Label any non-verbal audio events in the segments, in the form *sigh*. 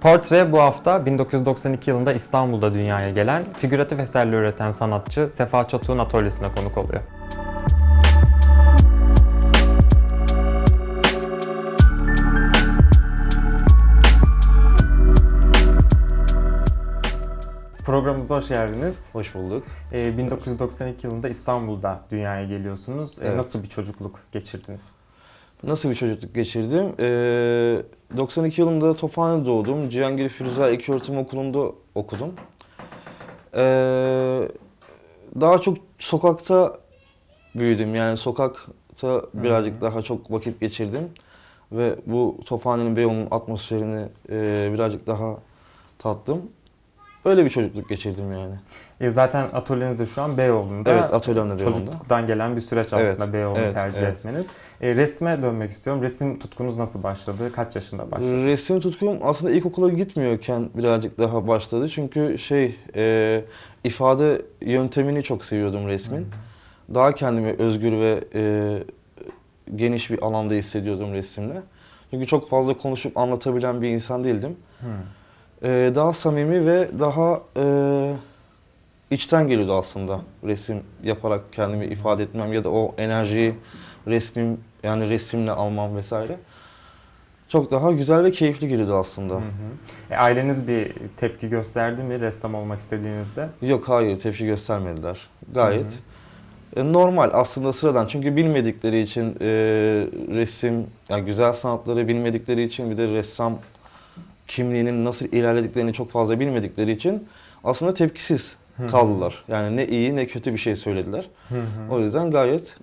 Portre bu hafta 1992 yılında İstanbul'da dünyaya gelen figüratif eserler üreten sanatçı Sefa Çatuk'un atölyesine konuk oluyor. Programımıza hoş geldiniz. Hoş bulduk. Ee, 1992 yılında İstanbul'da dünyaya geliyorsunuz. Ee, Evet. Nasıl bir çocukluk geçirdiniz? Nasıl bir çocukluk geçirdim? Ee, 92 yılında Tophane'de doğdum. Cihangir Firuza İlköğretim Okulu'nda okudum. Ee, daha çok sokakta büyüdüm. Yani sokakta birazcık daha çok vakit geçirdim. Ve bu Tophane'nin Beyoğlu'nun atmosferini e, birazcık daha tattım. Öyle bir çocukluk geçirdim yani. Ee, zaten atölyeniz de şu an Beyoğlu'nda. Evet, atölyemde Beyoğlu'nda. Çocukluktan gelen bir süreç aslında Evet, Beyoğlu'nu evet, tercih evet. etmeniz. Ee, resme dönmek istiyorum. Resim tutkunuz nasıl başladı? Kaç yaşında başladı? Resim tutkum aslında ilkokula gitmiyorken birazcık daha başladı. Çünkü şey e, ifade yöntemini çok seviyordum resmin. Daha kendimi özgür ve e, geniş bir alanda hissediyordum resimle. Çünkü çok fazla konuşup anlatabilen bir insan değildim. Hı. E, daha samimi ve daha e, içten geliyordu aslında resim yaparak kendimi ifade etmem ya da o enerjiyi resmim yani resimle almam vesaire. Çok daha güzel ve keyifli geliyordu aslında. Hı hı. E, aileniz bir tepki gösterdi mi ressam olmak istediğinizde? Yok hayır tepki göstermediler. Gayet e, normal aslında sıradan. Çünkü bilmedikleri için e, resim, yani güzel sanatları bilmedikleri için bir de ressam kimliğinin nasıl ilerlediklerini çok fazla bilmedikleri için aslında tepkisiz Hı hı. kaldılar. Yani ne iyi ne kötü bir şey söylediler. Hı hı. O yüzden gayet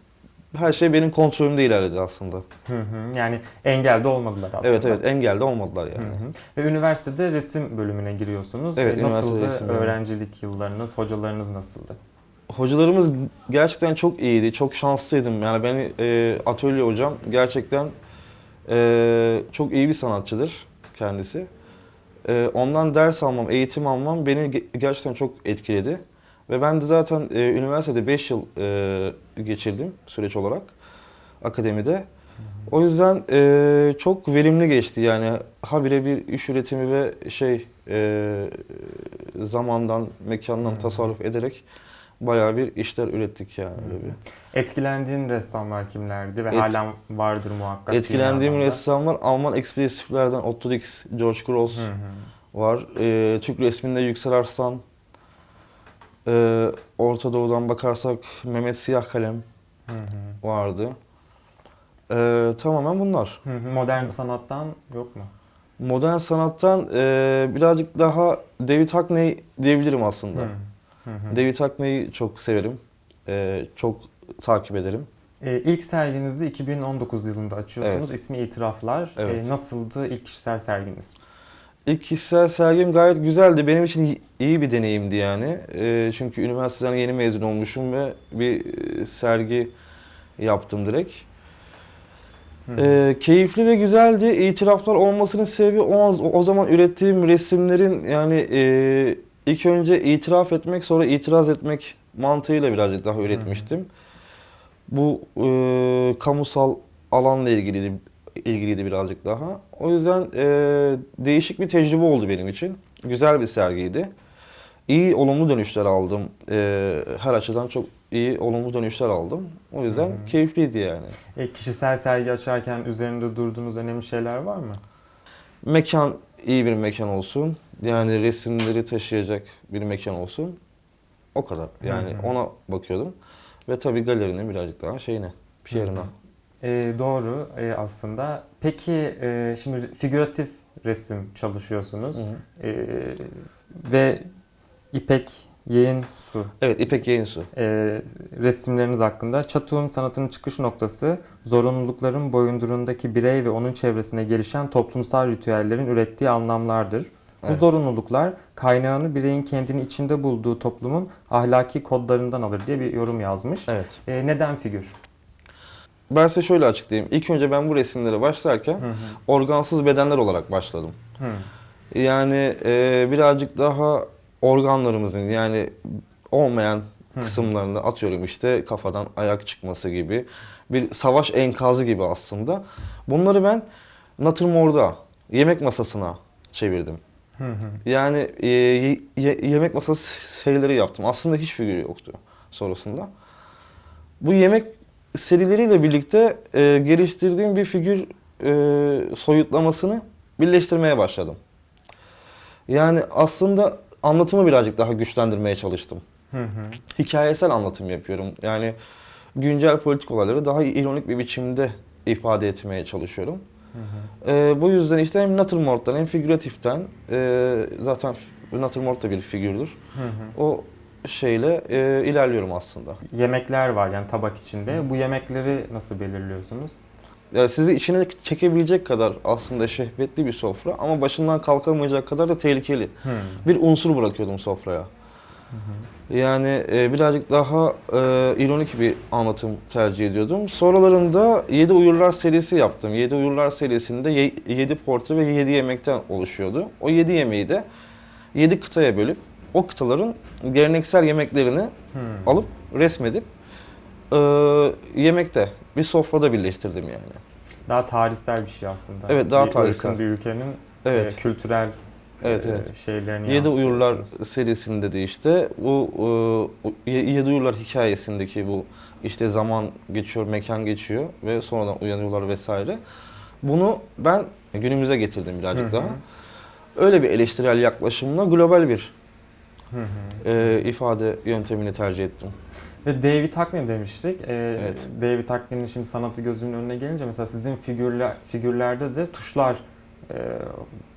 her şey benim kontrolümde ilerledi aslında. Hı hı. Yani engelde olmadılar aslında. Evet evet engelde olmadılar Hı yani. hı. Ve üniversitede resim bölümüne giriyorsunuz. Evet, Nasıldı resim öğrencilik yıllarınız, hocalarınız nasıldı? Hocalarımız gerçekten çok iyiydi. Çok şanslıydım. Yani beni e, atölye hocam gerçekten e, çok iyi bir sanatçıdır kendisi. E, ondan ders almam, eğitim almam beni ge- gerçekten çok etkiledi. Ve ben de zaten e, üniversitede 5 yıl e, geçirdim süreç olarak akademide. O yüzden e, çok verimli geçti yani habire bir iş üretimi ve şey e, zamandan, mekandan tasarruf ederek bayağı bir işler ürettik yani öyle bir. Etkilendiğin ressamlar kimlerdi ve Et- hala vardır muhakkak. Etkilendiğim ressamlar Alman ekspresiflerden Otto Dix, George Grosz Hı hı. var. E, Türk resminde Yüksel Arslan. E, Orta Doğu'dan bakarsak Mehmet Siyah Kalem Hı hı. vardı. E, tamamen bunlar. Hı hı. Modern sanattan yok mu? Modern sanattan e, birazcık daha David Hockney diyebilirim aslında. Hı. Hı hı. David Hockney'i çok severim. E, çok takip ederim. E, ilk serginizi 2019 yılında açıyorsunuz. Evet. İsmi İtiraflar. Evet. E, nasıldı ilk kişisel serginiz? İlk kişisel sergim gayet güzeldi. Benim için iyi- bir deneyimdi yani. E, çünkü üniversiteden yeni mezun olmuşum ve bir e, sergi yaptım direkt. Hı hı. E, keyifli ve güzeldi. İtiraflar olmasının sebebi o, o zaman ürettiğim resimlerin yani e, ilk önce itiraf etmek sonra itiraz etmek mantığıyla birazcık daha üretmiştim. Bu e, kamusal alanla ilgiliydi, ilgiliydi birazcık daha. O yüzden e, değişik bir tecrübe oldu benim için. Güzel bir sergiydi. İyi olumlu dönüşler aldım. E, her açıdan çok iyi olumlu dönüşler aldım. O yüzden Hı hı. keyifliydi yani. E, kişisel sergi açarken üzerinde durduğunuz önemli şeyler var mı? Mekan iyi bir mekan olsun. Yani resimleri taşıyacak bir mekan olsun. O kadar. Yani Hı hı. ona bakıyordum. Ve tabii galerinin birazcık daha şeyine, Pierre'ına. E, doğru e, aslında. Peki e, şimdi figüratif resim çalışıyorsunuz Hı hı. E, ve İpek Yeğen Su Evet, İpek Yayınsu. e, resimleriniz hakkında Çatuk'un sanatının çıkış noktası zorunlulukların boyundurundaki birey ve onun çevresine gelişen toplumsal ritüellerin ürettiği anlamlardır. Bu Evet. zorunluluklar kaynağını bireyin kendini içinde bulduğu toplumun ahlaki kodlarından alır diye bir yorum yazmış. Evet. E, neden figür? Ben size şöyle açıklayayım. İlk önce ben bu resimlere başlarken Hı hı. organsız bedenler olarak başladım. Hı. Yani e, birazcık daha organlarımızın yani olmayan kısımlarını atıyorum işte kafadan ayak çıkması gibi bir savaş enkazı gibi aslında. Bunları ben natürmort'a, yemek masasına çevirdim. Yani e, ye- ye- yemek masası serileri yaptım. Aslında hiç figür yoktu sonrasında. Bu yemek serileriyle birlikte e, geliştirdiğim bir figür e, soyutlamasını birleştirmeye başladım. Yani aslında anlatımı birazcık daha güçlendirmeye çalıştım. Hı hı. Hikayesel anlatım yapıyorum. Yani güncel politik olayları daha ironik bir biçimde ifade etmeye çalışıyorum. Hı hı. Ee, bu yüzden işte hem natürmort'tan hem figüratiften e, zaten natürmort da bir figürdür. Hı hı. O şeyle e, ilerliyorum aslında. Yemekler var yani tabak içinde. Bu yemekleri nasıl belirliyorsunuz? Yani sizi içine çekebilecek kadar aslında şehvetli bir sofra ama başından kalkamayacak kadar da tehlikeli. Hı. Bir unsur bırakıyordum sofraya. Yani e, birazcık daha e, ironik bir anlatım tercih ediyordum. Sonralarında 7 Uyurlar serisi yaptım. 7 Uyurlar serisinde 7 portre ve 7 yemekten oluşuyordu. O 7 yemeği de 7 kıtaya bölüp o kıtaların geleneksel yemeklerini Hı. alıp resmedip e, yemekte bir sofrada birleştirdim yani. Daha tarihsel bir şey aslında. Evet, daha bir tarihsel. ırkın, bir ülkenin Evet. e, kültürel Evet, e, evet. şeylerini Yedi Uyurlar serisinde de işte bu e, Yedi Uyurlar hikayesindeki bu işte zaman geçiyor, mekan geçiyor ve sonradan uyanıyorlar vesaire. Bunu ben günümüze getirdim birazcık daha. Öyle bir eleştirel yaklaşımla global bir e, ifade yöntemini tercih ettim. Ve David Hockney demiştik. Ee, Evet. David Hockney'nin şimdi sanatı gözümün önüne gelince mesela sizin figürler figürlerde de tuşlar e,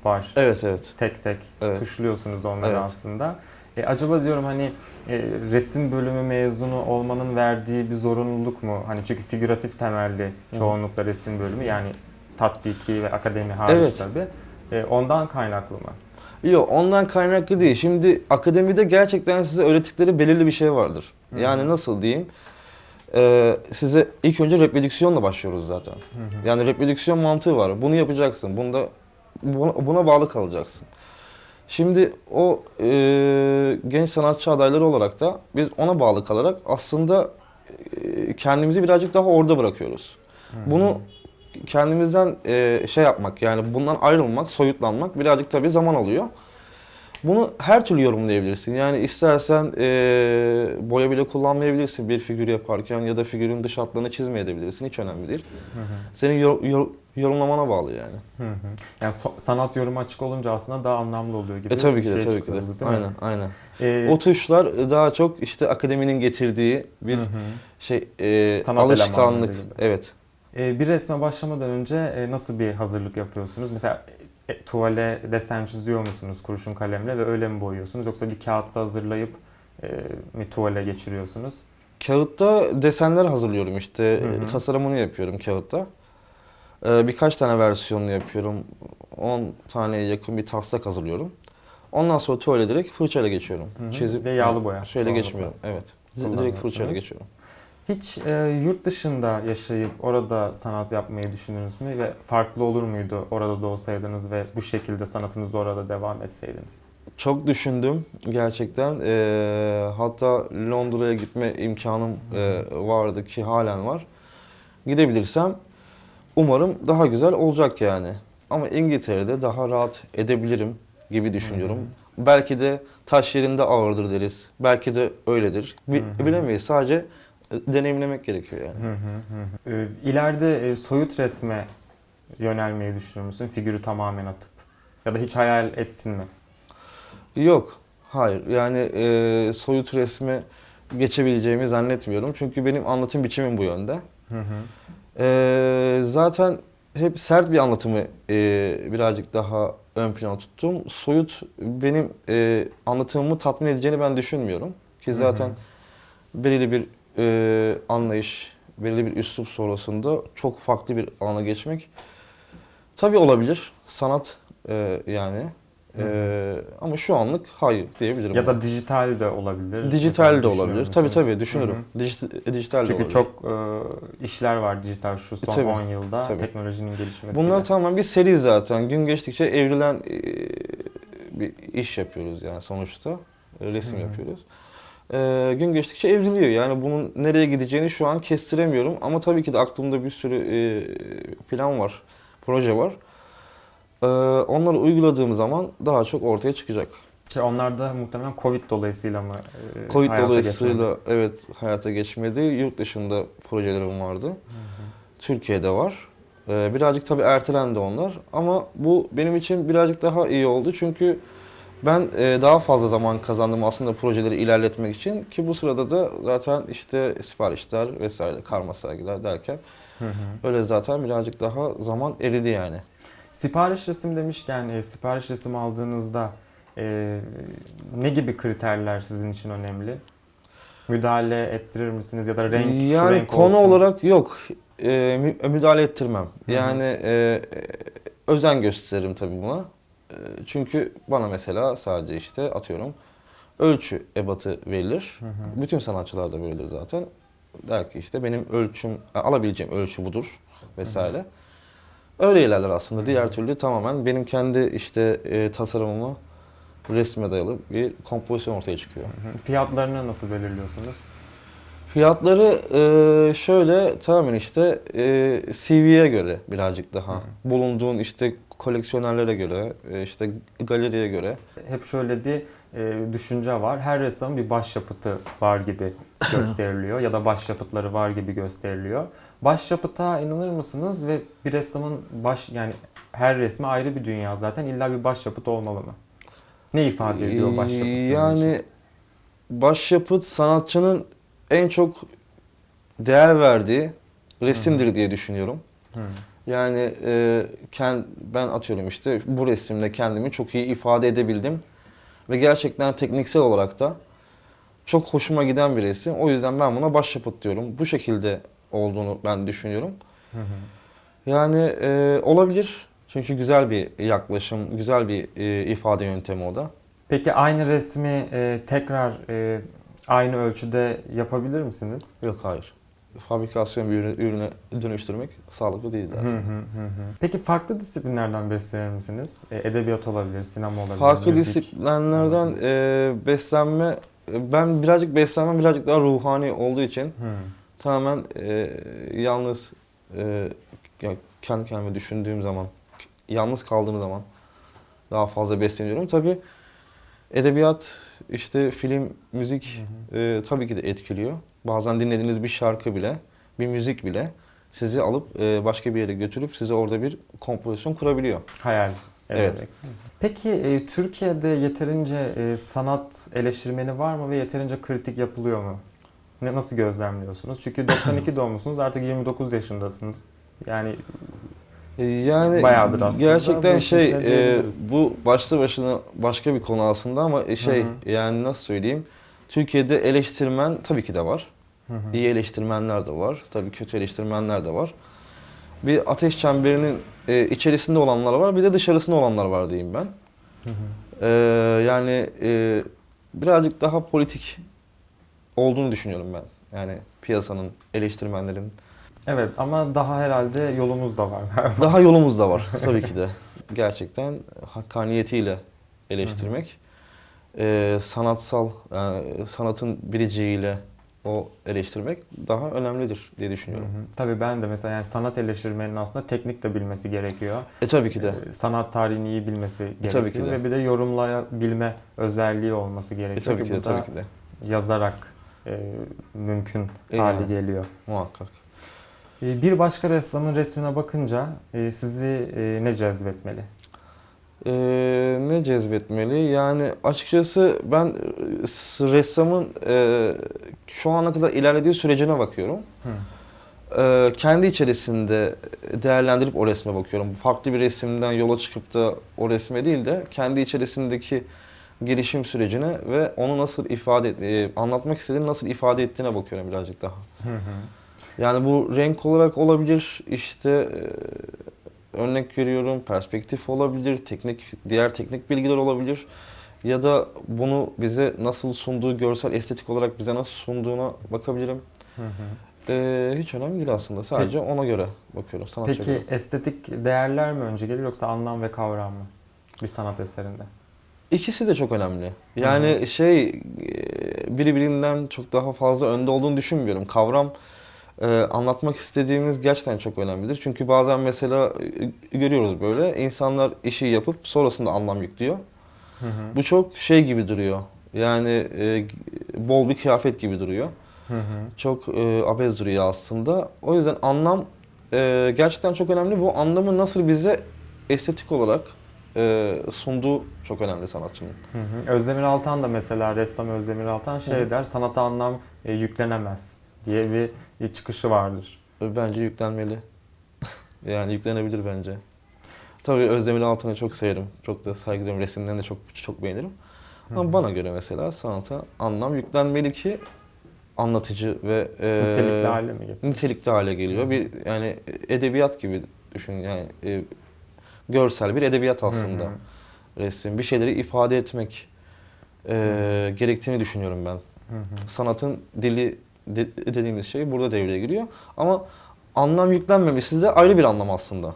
var. Evet evet. Tek tek Evet. tuşluyorsunuz onları Evet. aslında. E, acaba diyorum hani e, resim bölümü mezunu olmanın verdiği bir zorunluluk mu? Hani çünkü figüratif temelli çoğunlukla resim bölümü yani tatbiki ve akademi hariç Evet. tabii. E, ondan kaynaklı mı? Yok ondan kaynaklı değil. Şimdi akademide gerçekten size öğrettikleri belirli bir şey vardır. Hı. Yani nasıl diyeyim? Ee, size ilk önce reprodüksiyonla başlıyoruz zaten. Hı hı. Yani reprodüksiyon mantığı var. Bunu yapacaksın. Bunda buna, buna bağlı kalacaksın. Şimdi o e, genç sanatçı adayları olarak da biz ona bağlı kalarak aslında e, kendimizi birazcık daha orada bırakıyoruz. Hı hı. Bunu kendimizden e, şey yapmak yani bundan ayrılmak, soyutlanmak birazcık tabii zaman alıyor. Bunu her türlü yorumlayabilirsin. Yani istersen e, boya bile kullanmayabilirsin bir figür yaparken ya da figürün dış hatlarını çizmeyebilirsin. Hiç önemli değil. Hı hı. Senin yor- yor- yorumlamana bağlı yani. Hı hı. Yani so- sanat yorumu açık olunca aslında daha anlamlı oluyor gibi. E tabii ki de şeye tabii ki de. değil mi? Aynen aynen. Ee, O tuşlar daha çok işte akademinin getirdiği bir hı hı. şey e, Sanat alışkanlık. Evet. Ee, bir resme başlamadan önce e, nasıl bir hazırlık yapıyorsunuz? Mesela e, tuvale desen çiziyor musunuz kurşun kalemle ve öyle mi boyuyorsunuz? Yoksa bir kağıtta hazırlayıp e, mi tuvale geçiriyorsunuz? Kağıtta desenler hazırlıyorum işte. Hı hı. Tasarımını yapıyorum kağıtta. Ee, birkaç tane versiyonunu yapıyorum. 10 taneye yakın bir taslak hazırlıyorum. Ondan sonra tuvale direkt fırçayla geçiyorum. Hı hı. Çizip Ve yağlı boya çoğunlukla geçmiyorum. Evet. Direkt fırçayla geçiyorum. Hiç e, yurt dışında yaşayıp orada sanat yapmayı düşündünüz mü? Ve farklı olur muydu orada da olsaydınız ve bu şekilde sanatınızı orada devam etseydiniz? Çok düşündüm gerçekten. Ee, hatta Londra'ya gitme imkanım e, vardı ki halen var. Gidebilirsem umarım daha güzel olacak yani. Ama İngiltere'de daha rahat edebilirim gibi düşünüyorum. Belki de taş yerinde ağırdır deriz. Belki de öyledir. Bi-. Bilemeyiz. Sadece e, deneyimlemek gerekiyor yani. Hı hı hı hı. Ee, İleride e, soyut resme yönelmeyi düşünür müsün? Figürü tamamen atıp. Ya da hiç hayal ettin mi? Yok. Hayır. Yani e, soyut resme geçebileceğimi zannetmiyorum. Çünkü benim anlatım biçimim bu yönde. Hı hı. Ee, zaten hep sert bir anlatımı e, birazcık daha ön plana tuttum. Soyut benim e, anlatımımı tatmin edeceğini ben düşünmüyorum. Ki zaten Hı belirli bir e, anlayış, belirli bir üslup sonrasında çok farklı bir alana geçmek tabii olabilir. Sanat e, yani. Hı E, ama şu anlık hayır diyebilirim. Ya da dijital de olabilir. dijital de olabilir. Tabii tabii düşünürüm. Dij- dijital de Çünkü olabilir. çok e, işler var dijital şu son Tabii, 10 yılda tabii. teknolojinin gelişmesiyle. Bunlar tamamen bir seri zaten. Gün geçtikçe evrilen e, bir iş yapıyoruz yani sonuçta. Resim hı. yapıyoruz. E, gün geçtikçe evriliyor. Yani bunun nereye gideceğini şu an kestiremiyorum. Ama tabii ki de aklımda bir sürü e, plan var, proje var. Ee, onları uyguladığım zaman daha çok ortaya çıkacak. Ki onlar da muhtemelen Covid dolayısıyla mı e, Covid hayata dolayısıyla geçmedi? evet hayata geçmedi. Yurt dışında projelerim vardı. Türkiye'de var. Ee, birazcık tabii ertelendi onlar ama bu benim için birazcık daha iyi oldu çünkü ben e, daha fazla zaman kazandım aslında projeleri ilerletmek için ki bu sırada da zaten işte siparişler vesaire karma sergiler derken Hı hı. öyle zaten birazcık daha zaman eridi yani. Sipariş resim demişken e, sipariş resim aldığınızda e, ne gibi kriterler sizin için önemli? Müdahale ettirir misiniz ya da renk şu yani renk konu olsun? olarak yok. Mü- müdahale ettirmem. hı. Yani e, e, özen gösteririm tabii buna. E, çünkü bana mesela sadece işte atıyorum ölçü ebatı verilir. Hı hı. Bütün sanatçılarda böyledir zaten. Der ki işte benim ölçüm, alabileceğim ölçü budur vesaire. Öyle ilerler aslında. Diğer türlü tamamen benim kendi işte e, tasarımıma resme dayalı bir kompozisyon ortaya çıkıyor. Hı hı. Fiyatlarını nasıl belirliyorsunuz? Fiyatları e, şöyle tamamen işte e, CV'ye göre birazcık daha. Hı. Bulunduğun işte koleksiyonerlere göre, e, işte galeriye göre. Hep şöyle bir e, düşünce var. Her ressamın bir başyapıtı var gibi *laughs* gösteriliyor ya da başyapıtları var gibi gösteriliyor. Başyapıta inanır mısınız ve bir ressamın baş yani her resmi ayrı bir dünya zaten illa bir başyapıt olmalı mı? Ne ifade ediyor başyapıt sizin için? Yani başyapıt sanatçının en çok değer verdiği resimdir diye düşünüyorum. Hı. Yani e, kend, ben atıyorum işte bu resimle kendimi çok iyi ifade edebildim. Ve gerçekten tekniksel olarak da çok hoşuma giden bir resim. O yüzden ben buna başyapıt diyorum. Bu şekilde olduğunu ben düşünüyorum. Hı hı. Yani e, olabilir. Çünkü güzel bir yaklaşım, güzel bir e, ifade yöntemi o da. Peki aynı resmi e, tekrar e, aynı ölçüde yapabilir misiniz? Yok hayır. Fabrikasyon bir ürüne, ürüne dönüştürmek sağlıklı değil Hı zaten. hı hı hı. Peki farklı disiplinlerden beslenir misiniz? E, edebiyat olabilir, sinema olabilir, Farklı müzik. disiplinlerden e, beslenme, ben birazcık beslenme birazcık daha ruhani olduğu için Hı. tamamen e, yalnız e, ya kendi kendime düşündüğüm zaman, yalnız kaldığım zaman daha fazla besleniyorum. Tabii edebiyat, işte film, müzik Hı e, tabii ki de etkiliyor. Bazen dinlediğiniz bir şarkı bile, bir müzik bile sizi alıp e, başka bir yere götürüp size orada bir kompozisyon kurabiliyor. Hayal Evet. Peki e, Türkiye'de yeterince e, sanat eleştirmeni var mı ve yeterince kritik yapılıyor mu? Ne, nasıl gözlemliyorsunuz? Çünkü 92 doğmuşsunuz artık 29 yaşındasınız. Yani Yani Bayağıdır aslında. gerçekten Bu şey e, bu başlı başına başka bir konu aslında ama şey Hı yani nasıl söyleyeyim Türkiye'de eleştirmen tabii ki de var. Hı hı. İyi eleştirmenler de var. Tabii kötü eleştirmenler de var. Bir ateş çemberinin e, içerisinde olanlar var, bir de dışarısında olanlar var diyeyim ben. Hı hı. E, yani e, birazcık daha politik olduğunu düşünüyorum ben. Yani piyasanın, eleştirmenlerin. Evet ama daha herhalde yolumuz da var. Daha yolumuz da var tabii ki de. Gerçekten hakkaniyetiyle eleştirmek. E, sanatsal, yani sanatın biriciğiyle o eleştirmek daha önemlidir diye Hı düşünüyorum. hı. Tabii ben de mesela yani sanat eleştirmenin aslında teknik de bilmesi gerekiyor. E tabii ki de. E, Sanat tarihini iyi bilmesi gerekiyor tabii ki de. ve bir de yorumlayabilme özelliği olması E gerekiyor tabii ki de, bu tabii ki de. yazarak e, mümkün E hale yani. geliyor. Muhakkak. E, bir başka ressamın resmine bakınca e, sizi e, ne cezbetmeli? Ee, ne cezbetmeli? Yani açıkçası ben e, ressamın e, şu ana kadar ilerlediği sürecine bakıyorum. Hı. Ee, kendi içerisinde değerlendirip o resme bakıyorum. Farklı bir resimden yola çıkıp da o resme değil de kendi içerisindeki gelişim sürecine ve onu nasıl ifade et- e, anlatmak istediğini nasıl ifade ettiğine bakıyorum birazcık daha. Hı hı. Yani bu renk olarak olabilir, işte e, örnek veriyorum perspektif olabilir, teknik diğer teknik bilgiler olabilir ya da bunu bize nasıl sunduğu görsel estetik olarak bize nasıl sunduğuna bakabilirim. Hı hı. E, hiç önemli değil aslında. Sadece ona göre bakıyorum. Sanatçıya Peki göre. estetik değerler mi önce gelir yoksa anlam ve kavram mı bir sanat eserinde? İkisi de çok önemli. Yani şey e, birbirinden çok daha fazla önde olduğunu düşünmüyorum. Kavram e, anlatmak istediğimiz gerçekten çok önemlidir. Çünkü bazen mesela e, görüyoruz böyle insanlar işi yapıp sonrasında anlam yüklüyor. Hı hı. Bu çok şey gibi duruyor. Yani e, bol bir kıyafet gibi duruyor. Hı hı. Çok e, abez duruyor aslında. O yüzden anlam e, gerçekten çok önemli. Bu anlamı nasıl bize estetik olarak e, sunduğu çok önemli sanatçının. Hı hı. Özdemir Altan da mesela ressam Özdemir Altan şey hı. der sanata anlam e, yüklenemez diye bir, bir çıkışı vardır. Bence yüklenmeli. *laughs* yani yüklenebilir bence. Tabii Özdemir Altan'ı çok severim. Çok da saygı duyuyorum. Resimlerini de çok çok beğenirim. Hı Ama hı. bana göre mesela sanata anlam yüklenmeli ki anlatıcı ve e, Nitelikli hale mi getiriyor? nitelikli hale geliyor. Bir yani edebiyat gibi düşün yani e, görsel bir edebiyat aslında Hı hı. resim. Bir şeyleri ifade etmek e, gerektiğini düşünüyorum ben. Hı hı. Sanatın dili de- dediğimiz şey burada devreye giriyor. Ama anlam yüklenmemesi de ayrı bir anlam aslında.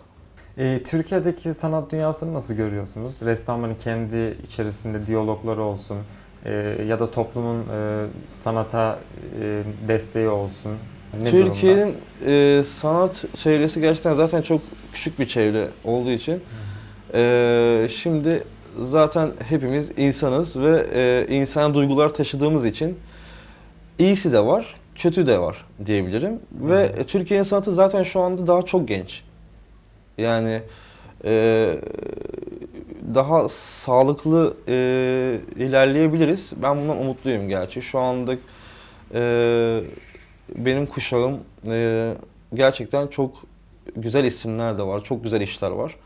E, Türkiye'deki sanat dünyasını nasıl görüyorsunuz? Ressamların kendi içerisinde diyalogları olsun e, ya da toplumun e, sanata e, desteği olsun. Ne? Türkiye'nin e, sanat çevresi gerçekten zaten çok küçük bir çevre olduğu için e, şimdi zaten hepimiz insanız ve e, insan duygular taşıdığımız için iyisi de var, kötü de var diyebilirim. Ve e, Türkiye'nin sanatı zaten şu anda daha çok genç. Yani e, daha sağlıklı e, ilerleyebiliriz. Ben bundan umutluyum gerçi. Şu anda e, benim kuşağım e, gerçekten çok güzel isimler de var, çok güzel işler var.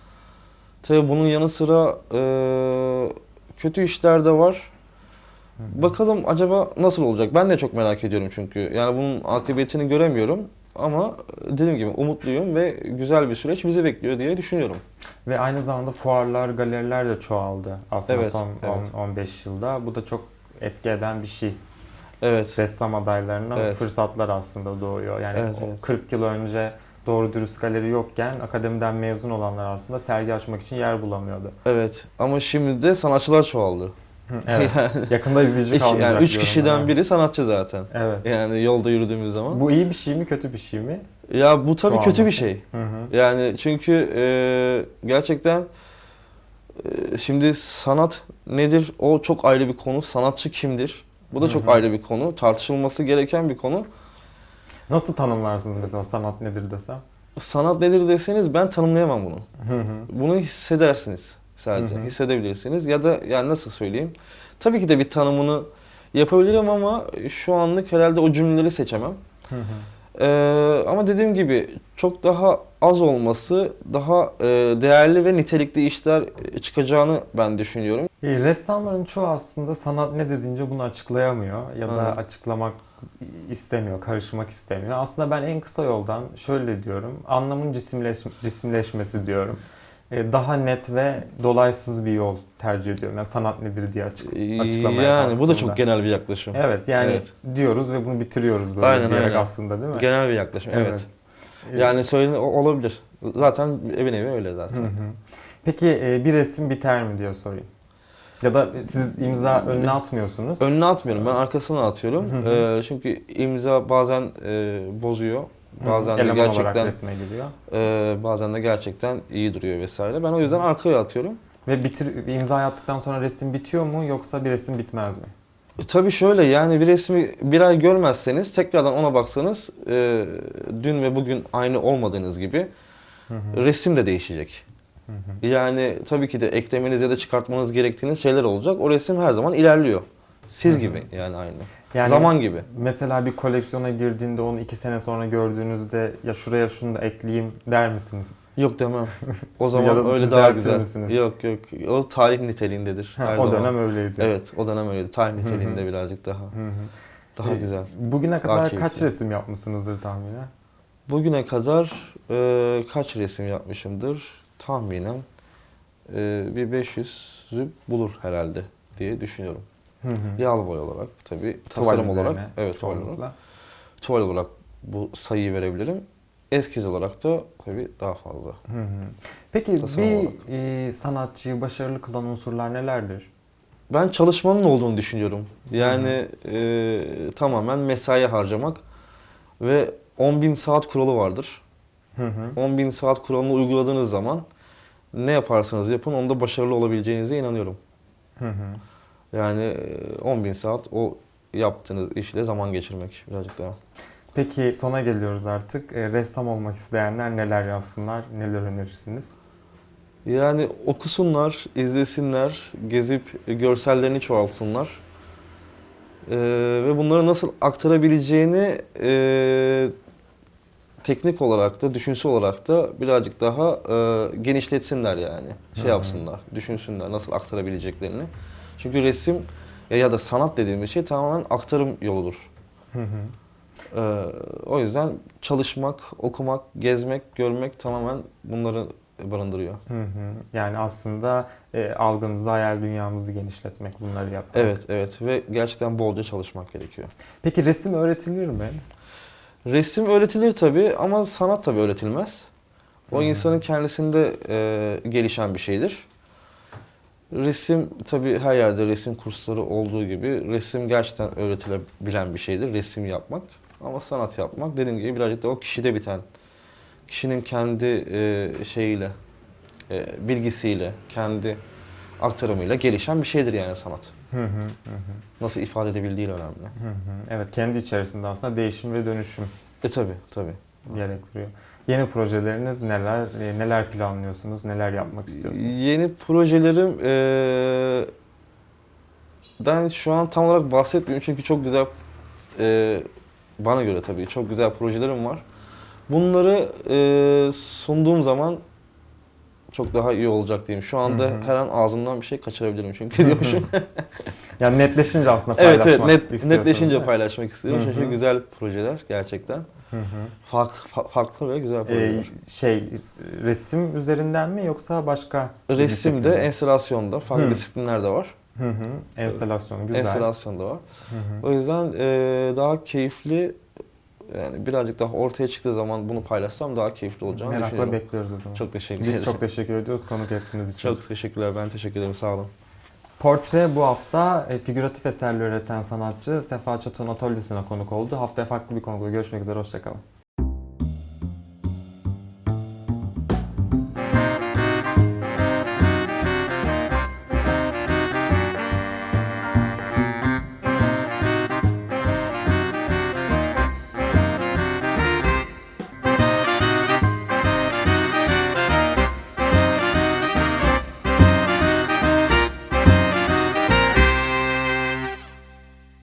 Tabii bunun yanı sıra e, kötü işler de var. Bakalım acaba nasıl olacak? Ben de çok merak ediyorum çünkü. Yani bunun akıbetini göremiyorum. Ama dediğim gibi umutluyum ve güzel bir süreç bizi bekliyor diye düşünüyorum. Ve aynı zamanda fuarlar, galeriler de çoğaldı aslında Evet, son evet. 10-15 yılda. Bu da çok etki eden bir şey. Evet. Ressam adaylarına Evet. fırsatlar aslında doğuyor. Yani Evet, o evet. 40 yıl önce doğru dürüst galeri yokken akademiden mezun olanlar aslında sergi açmak için yer bulamıyordu. Evet. Ama şimdi de sanatçılar çoğaldı. Evet. *laughs* Yakında izleyici İki, kalmayacak yani üç diyorum kişiden ben. biri sanatçı zaten. Evet. Yani yolda yürüdüğümüz zaman. Bu iyi bir şey mi, kötü bir şey mi? Ya bu tabii kötü bir şey. Hı hı. Yani çünkü e, gerçekten e, şimdi sanat nedir? O çok ayrı bir konu. Sanatçı kimdir? Bu da Hı çok hı. ayrı bir konu. Tartışılması gereken bir konu. Nasıl tanımlarsınız mesela sanat nedir desem? Sanat nedir deseniz ben tanımlayamam bunu. Hı hı. Bunu hissedersiniz sadece. Hı hı. Hissedebilirsiniz ya da yani nasıl söyleyeyim? Tabii ki de bir tanımını yapabilirim ama şu anlık herhalde o cümleleri seçemem. Hı hı. Ee, ama dediğim gibi çok daha az olması, daha e, değerli ve nitelikli işler e, çıkacağını ben düşünüyorum. İyi, ressamların çoğu aslında sanat nedir deyince bunu açıklayamıyor ya da Evet. açıklamak istemiyor, karışmak istemiyor. Aslında ben en kısa yoldan şöyle diyorum, anlamın cisimleş, cisimleşmesi diyorum. Ee, Daha net ve dolaysız bir yol tercih ediyorum. Yani sanat nedir diye açık, açıklamaya yani bu da çok genel bir yaklaşım. Evet yani Evet. diyoruz ve bunu bitiriyoruz böyle Aynen, diyerek aynen. aslında değil mi? Genel bir yaklaşım. Evet. Ee, Yani söyle olabilir. Zaten evin evi öyle Hı zaten. hı. Peki e, bir resim biter mi diye sorayım. Ya da siz imza önüne atmıyorsunuz. Önüne atmıyorum. Ben arkasına atıyorum. Hı hı. Çünkü imza bazen e, bozuyor. Bazen de Eleman olarak gerçekten resme giriyor. e, bazen de gerçekten iyi duruyor vesaire. Ben o yüzden arkaya atıyorum. Ve bitir, imza attıktan sonra resim bitiyor mu yoksa bir resim bitmez mi? E, tabii şöyle yani bir resmi bir ay görmezseniz tekrardan ona baksanız e, dün ve bugün aynı olmadığınız gibi Hı hı. resim de değişecek. Hı hı. Yani tabii ki de eklemeniz ya da çıkartmanız gerektiğiniz şeyler olacak. O resim her zaman ilerliyor. Siz gibi yani aynı. Yani Zaman gibi. mesela bir koleksiyona girdiğinde onu iki sene sonra gördüğünüzde ya şuraya şunu da ekleyeyim der misiniz? Yok demem. O *laughs* zaman da öyle daha güzel. misiniz? Yok yok. O tarih niteliğindedir. Ha, her o zaman. dönem öyleydi. Evet, o dönem öyleydi. Tarih niteliğinde birazcık daha Hı hı. daha güzel. Bugüne kadar keyifli. kaç resim yapmışsınızdır tahminen? Bugüne kadar e, kaç resim yapmışımdır? Tahminen e, bir 500'ü bulur herhalde diye düşünüyorum. Hı hı. Yağlı boy olarak tabii, Tuval tasarım üzerine olarak, evet tuval olarak, tuval olarak bu sayıyı verebilirim. Eskiz olarak da tabii daha fazla. Hı hı. Peki Tasarım bir olarak. e, sanatçıyı başarılı kılan unsurlar nelerdir? Ben çalışmanın olduğunu düşünüyorum. Yani e, tamamen mesai harcamak ve 10.000 saat kuralı vardır. Hı hı. 10.000 saat kuralını uyguladığınız zaman ne yaparsanız yapın onda başarılı olabileceğinize inanıyorum. Hı hı. Yani e, 10.000 saat o yaptığınız işle zaman geçirmek birazcık daha. Peki sona geliyoruz artık. E, ressam olmak isteyenler neler yapsınlar, neler önerirsiniz? Yani okusunlar, izlesinler, gezip görsellerini çoğaltsınlar. Ee, ve bunları nasıl aktarabileceğini e, teknik olarak da, düşünsel olarak da birazcık daha e, genişletsinler yani. Şey hı. yapsınlar, düşünsünler nasıl aktarabileceklerini. Çünkü resim ya, ya da sanat dediğimiz şey tamamen aktarım yoludur. Hı hı. Ee, o yüzden çalışmak, okumak, gezmek, görmek tamamen bunları barındırıyor. Hı hı. Yani aslında e, algımızı, hayal dünyamızı genişletmek, bunları yapmak. Evet, evet ve gerçekten bolca çalışmak gerekiyor. Peki resim öğretilir mi? Resim öğretilir tabii ama sanat tabii öğretilmez. O hı. insanın kendisinde e, gelişen bir şeydir. Resim tabii her yerde resim kursları olduğu gibi resim gerçekten öğretilebilen bir şeydir. Resim yapmak ama sanat yapmak dediğim gibi birazcık da o kişide biten. Kişinin kendi e, şeyiyle, e, bilgisiyle, kendi aktarımıyla gelişen bir şeydir yani sanat. Hı hı. Hı hı. Nasıl ifade edebildiği önemli. Hı hı. Evet, kendi içerisinde aslında değişim ve dönüşüm E tabii tabii. Gerektiriyor. Yeni projeleriniz neler? E, neler planlıyorsunuz? Neler yapmak istiyorsunuz? Yeni projelerim eee ben şu an tam olarak bahsetmiyorum çünkü çok güzel eee, bana göre tabii çok güzel projelerim var. Bunları sunduğum zaman çok daha iyi olacak diyeyim. Şu anda Hı hı. her an ağzımdan bir şey kaçırabilirim çünkü diyormuşum. *laughs* Yani netleşince aslında evet paylaşmak evet net, istiyorsunuz, değil netleşince paylaşmak istiyorum. Çünkü güzel projeler gerçekten. Hı hı. Farklı, fa- farklı ve güzel E, projeler. şey, resim üzerinden mi yoksa başka? Resimde, enstalasyonda, farklı Hı. disiplinler de var. Hı hı. Enstalasyon, güzel. Enstalasyon da var. Hı hı. O yüzden eee, daha keyifli yani birazcık daha ortaya çıktığı zaman bunu paylaşsam daha keyifli olacağını Merakla düşünüyorum. bekliyoruz o zaman. Çok teşekkür Biz ederim. çok teşekkür ediyoruz konuk ettiğiniz için. Çok teşekkürler. Ben teşekkür ederim. Sağ olun. Portre bu hafta e, figüratif eserler üreten sanatçı Sefa Çaton Atölyesi'ne konuk oldu. Haftaya farklı bir konukla görüşmek üzere. Hoşçakalın.